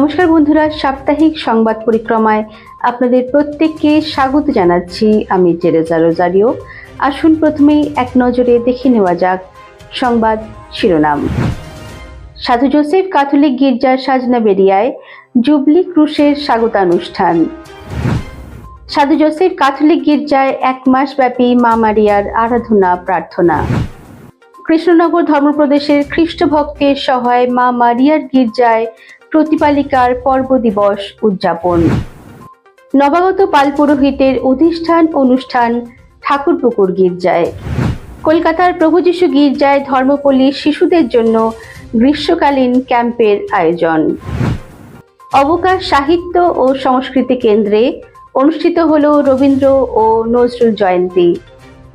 নমস্কার বন্ধুরা, সাপ্তাহিক সংবাদ পরিক্রমায় আপনাদের প্রত্যেককে স্বাগত জানাচ্ছি আমি জেরেজা রোজারিও। আসুন প্রথমেই এক নজরে দেখে নেওয়া যাক সংবাদ শিরোনাম। সাধু জোসেফ ক্যাথলিক গির্জার সাজনা বেরিয়ায় জুবলি ক্রুশের স্বাগতানুষ্ঠান। সাধু জোসেফ ক্যাথলিক গির্জায় এক মাস ব্যাপী মা মারিয়ার আরাধনা, প্রার্থনা। কৃষ্ণনগর ধর্মপ্রদেশের খ্রিস্ট ভক্তের সহায় মা মারিয়ার গির্জায় প্রতিপালিকার পর্ব দিবস উদযাপন। নবাগত পাল পুরোহিতের অধিষ্ঠান অনুষ্ঠান ঠাকুরপুকুর গির্জায়। কলকাতার প্রভু যিশু গির্জায় ধর্মপল্লী শিশুদের জন্য গ্রীষ্মকালীন ক্যাম্পের আয়োজন। অবকাশ সাহিত্য ও সংস্কৃতি কেন্দ্রে অনুষ্ঠিত হল রবীন্দ্র ও নজরুল জয়ন্তী।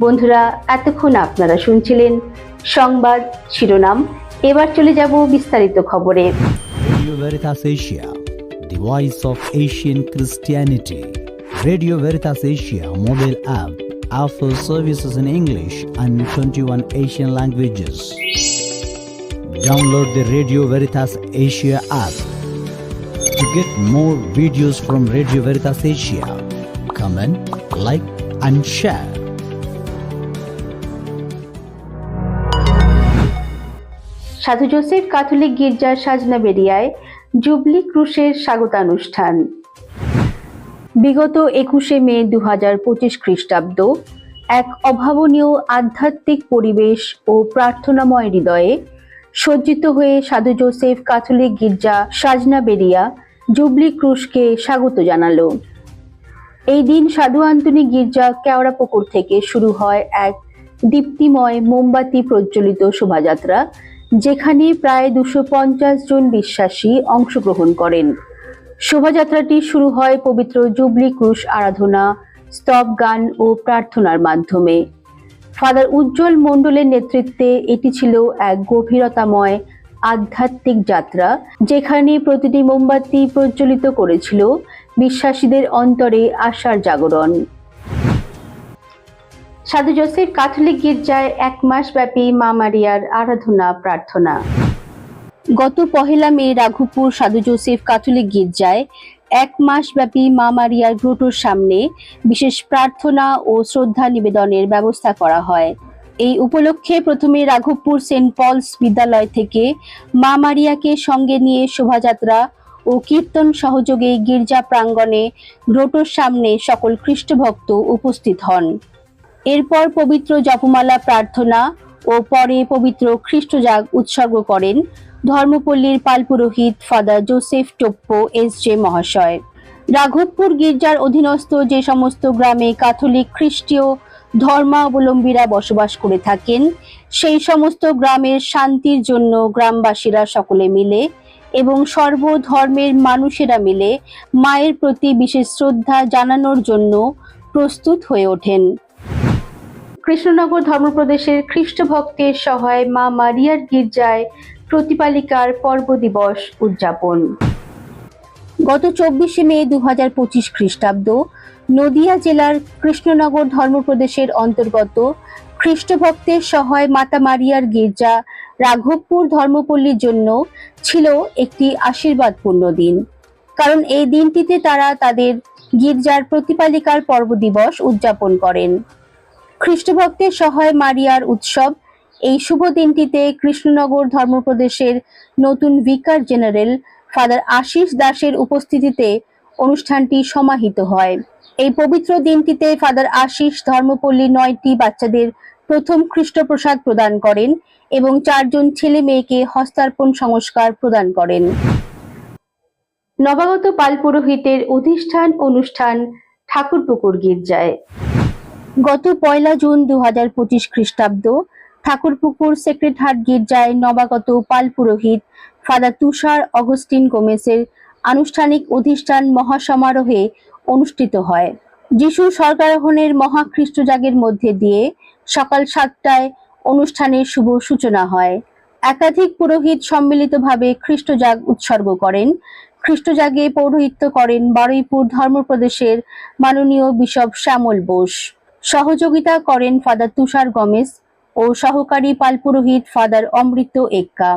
বন্ধুরা, এতক্ষণ আপনারা শুনছিলেন সংবাদ শিরোনাম। এবার চলে যাব বিস্তারিত খবরে। Radio Veritas Asia, the voice of Asian Christianity. Radio Veritas Asia mobile app offers services in English and 21 Asian languages. Download the Radio Veritas Asia app to get more videos from Radio Veritas Asia. Comment, like, and share. সাধু Joseph Catholic গির্জার সাজনা বেরিয়ায় jubilee ক্রুশের স্বাগতানুষ্ঠান। বিগত একুশে মে দু হাজার পঁচিশ খ্রিস্টাব্দ, এক অভাবনীয় আধ্যাত্মিক পরিবেশ ও প্রার্থনাময় হৃদয়ে সজ্জিত হয়ে সাধু জোসেফ ক্যাথলিক গির্জা সাজনা বেরিয়া জুবলি ক্রুশকে স্বাগত জানালো। এই দিন সাধু আন্তনি গির্জা কেওড়াপুকুর থেকে শুরু হয় এক দীপ্তিময় মোমবাতি প্রজ্বলিত শোভাযাত্রা যেখানে প্রায় দুশো পঞ্চাশ জন বিশ্বাসী অংশগ্রহণ করেন। শোভাযাত্রাটি শুরু হয় পবিত্র জুবলি ক্রুশ আরাধনা, স্তব গান ও প্রার্থনার মাধ্যমে। ফাদার উজ্জ্বল মণ্ডলের নেতৃত্বে এটি ছিল এক গভীরতাময় আধ্যাত্মিক যাত্রা, যেখানে প্রতিটি মোমবাতি প্রজ্বলিত করেছিল বিশ্বাসীদের অন্তরে আশার জাগরণ। সাধু জোসেফ ক্যাথলিক গির্জায় এক মাস ব্যাপী মা মারিয়ার আরাধনা প্রার্থনা। গত পহেলা মে রাঘুপুর সাধু জোসেফ ক্যাথলিক গির্জায় এক মাস ব্যাপী মা মারিয়ার গ্রোটোর সামনে বিশেষ প্রার্থনা ও শ্রদ্ধা নিবেদনের ব্যবস্থা করা হয়। এই উপলক্ষে প্রথমে রাঘবপুর সেন্ট পলস বিদ্যালয় থেকে মা মারিয়াকে সঙ্গে নিয়ে শোভাযাত্রা ও কীর্তন সহযোগে গির্জা প্রাঙ্গণে গ্রোটোর সামনে সকল খ্রিস্টভক্ত উপস্থিত হন। এরপর পবিত্র জপমালা, প্রার্থনা ও পরে পবিত্র খ্রিস্টজাগ উৎসর্গ করেন ধর্মপল্লীর পালপুরোহিত father Joseph Toppo S J মহাশয়। রাঘবপুর গির্জার অধীনস্থ যে সমস্ত গ্রামে ক্যাথলিক খ্রিস্টীয় ধর্মাবলম্বীরা বসবাস করে থাকেন, সেই সমস্ত গ্রামের শান্তির জন্য গ্রামবাসীরা সকলে মিলে এবং সর্বধর্মের মানুষেরা মিলে মায়ের প্রতি বিশেষ শ্রদ্ধা জানানোর জন্য প্রস্তুত হয়ে ওঠেন। কৃষ্ণনগর ধর্মপ্রদেশের খ্রিস্ট ভক্তের সহায় মা মারিয়ার গির্জায় প্রতিপালিকার পর্ব দিবস উদযাপন। গত চব্বিশে মে দু হাজার পঁচিশ খ্রিস্টাব্দ নদিয়া জেলার কৃষ্ণনগর ধর্মপ্রদেশের অন্তর্গত খ্রিস্ট ভক্তের সহায় মাতা মারিয়ার গির্জা রাঘবপুর ধর্মপল্লীর জন্য ছিল একটি আশীর্বাদপূর্ণ দিন। কারণ এই দিনটিতে তারা তাদের গির্জার প্রতিপালিকার পর্ব দিবস উদযাপন করেন। খ্রিস্টভক্তের সহায় মারিয়ার উৎসব। এই শুভ দিনটিতে কৃষ্ণনগর ধর্মপ্রদেশের নতুন ভিকার জেনারেল ফাদার আশিস দাসের উপস্থিতিতে অনুষ্ঠানটি সমাহিত হয়। এই পবিত্র দিনটিতে ফাদার আশিস ধর্মপল্লী নয়টি বাচ্চাদের প্রথম খ্রিস্টপ্রসাদ প্রদান করেন এবং চারজন ছেলে মেয়েকে হস্তার্পণ সংস্কার প্রদান করেন। নবাগত পাল পুরোহিতের অধিষ্ঠান অনুষ্ঠান ঠাকুরপুকুর গির্জায়। গত পয়লা জুন দু হাজার পঁচিশ খ্রিস্টাব্দ, ঠাকুরপুকুর সেক্রেট হার্ট গির্জায় নবাগত পাল পুরোহিত ফাদার তুষার অগস্টিন গোমেসের আনুষ্ঠানিক অধিষ্ঠান মহাসমারোহে অনুষ্ঠিত হয়। যিশু স্বর্গারোহণের মহাখ্রিস্টজাগের মধ্যে দিয়ে সকাল সাতটায় অনুষ্ঠানের শুভ সূচনা হয়। একাধিক পুরোহিত সম্মিলিতভাবে খ্রিস্টজাগ উৎসর্গ করেন। খ্রিস্টজাগে পৌরোহিত্য করেন বারুইপুর ধর্মপ্রদেশের মাননীয় বিশপ শ্যামল বোস। সহযোগিতা করেন ফাদার তুষার গমেজ ও সহকারী পালপুরোহিত ফাদার অমৃত এক্কা।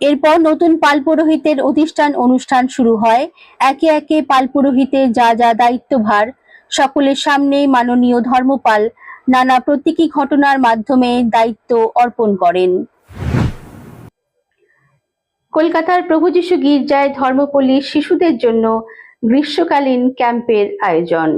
এরপর নতুন পাল পুরোহিতের অধিষ্ঠান অনুষ্ঠান শুরু হয়। একে একে পাল পুরোহিতের যা যা দায়িত্বভার, সকলের সামনে মাননীয় ধর্মপাল নানা প্রতীকী ঘটনার মাধ্যমে দায়িত্ব অর্পণ করেন। কলকাতার প্রভু যিশু গির্জায় ধর্মপল্লী শিশুদের জন্য গ্রীষ্মকালীন ক্যাম্পের আয়োজন।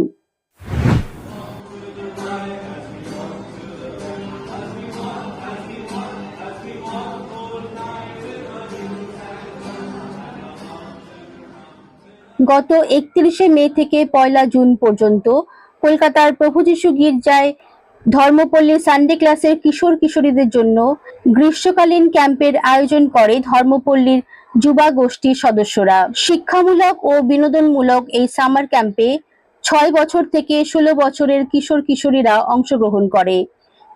গত একত্রিশে মে থেকে পয়লা জুন পর্যন্ত কলকাতার প্রভু যিশু গির্জায় ধর্মপল্লী সানডে ক্লাসের কিশোর কিশোরীদের জন্য গ্রীষ্মকালীন ক্যাম্পের আয়োজন করে ধর্মপল্লীর যুবা গোষ্ঠীর সদস্যরা। শিক্ষামূলক ও বিনোদনমূলক এই সামার ক্যাম্পে ছয় বছর থেকে ষোলো বছরের কিশোর কিশোরীরা অংশগ্রহণ করে।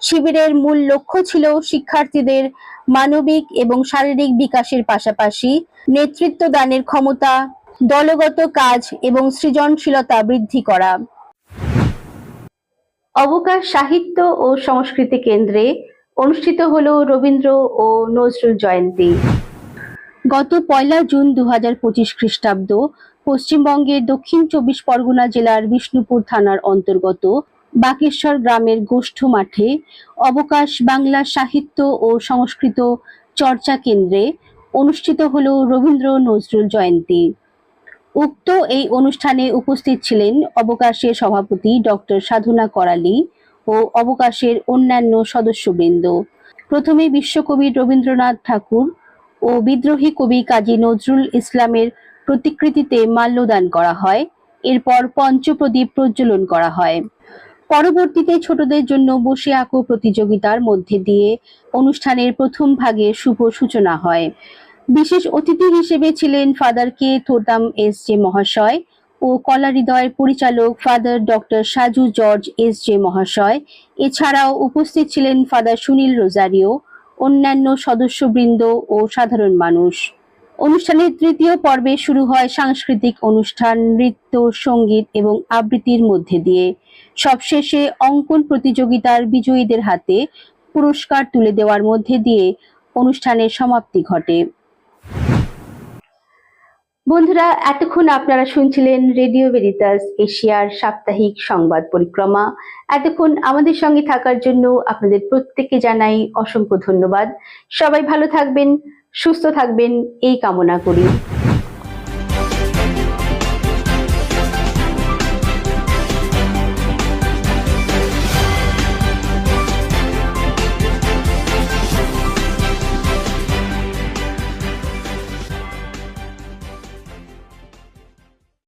শিবিরের মূল লক্ষ্য ছিল শিক্ষার্থীদের মানবিক এবং শারীরিক বিকাশের পাশাপাশি নেতৃত্ব দানের ক্ষমতা দলগত কাজ এবং সৃজনশীলতা বৃদ্ধি করা। অবকাশ সাহিত্য ও সংস্কৃতি কেন্দ্রে অনুষ্ঠিত হল রবীন্দ্র ও নজরুল জয়ন্তী। গত পয়লা জুন দু হাজার পঁচিশ খ্রিস্টাব্দ পশ্চিমবঙ্গের দক্ষিণ চব্বিশ পরগনা জেলার বিষ্ণুপুর থানার অন্তর্গত বাকেশ্বর গ্রামের গোষ্ঠ মাঠে অবকাশ বাংলা সাহিত্য ও সংস্কৃত চর্চা কেন্দ্রে অনুষ্ঠিত হল রবীন্দ্র নজরুল জয়ন্তী। উক্ত এই অনুষ্ঠানে উপস্থিত ছিলেন অবকাশের সভাপতি ডক্টর সাধনা করালি ও অবকাশের অন্যান্য সদস্যবৃন্দ। প্রথমে বিশ্বকবি রবীন্দ্রনাথ ঠাকুর ও বিদ্রোহী কবি কাজী নজরুল ইসলামের প্রতিকৃতিতে মাল্যদান করা হয়, এরপর পঞ্চপ্রদীপ প্রজ্বলন করা হয়। পরবর্তীতে ছোটদের জন্য বসে আঁকো প্রতিযোগিতার মধ্যে দিয়ে অনুষ্ঠানের প্রথম ভাগে শুভ সূচনা হয়। বিশেষ অতিথি হিসেবে ছিলেন father K Thottam S J মহাশয় ও কলা হৃদয়ের পরিচালক father doctor Saju George S J মহাশয়। এছাড়াও উপস্থিত ছিলেন ফাদার সুনীল রোজারিও, অন্যান্য সদস্যবৃন্দ ও সাধারণ মানুষ। অনুষ্ঠানের তৃতীয় পর্বে শুরু হয় সাংস্কৃতিক অনুষ্ঠান, নৃত্য, সংগীত এবং আবৃত্তির মধ্যে দিয়ে। সবশেষে অঙ্কন প্রতিযোগিতার বিজয়ীদের হাতে পুরস্কার তুলে দেওয়ার মধ্যে দিয়ে অনুষ্ঠানের সমাপ্তি ঘটে। বন্ধুরা, এতক্ষণ আপনারা শুনছিলেন রেডিও ভেরিতাস, এশিয়ার সাপ্তাহিক সংবাদ পরিক্রমা। এতক্ষণ আমাদের সঙ্গে থাকার জন্য আপনাদের প্রত্যেককে জানাই অসংখ্য ধন্যবাদ। সবাই ভালো থাকবেন, সুস্থ থাকবেন, এই কামনা করি।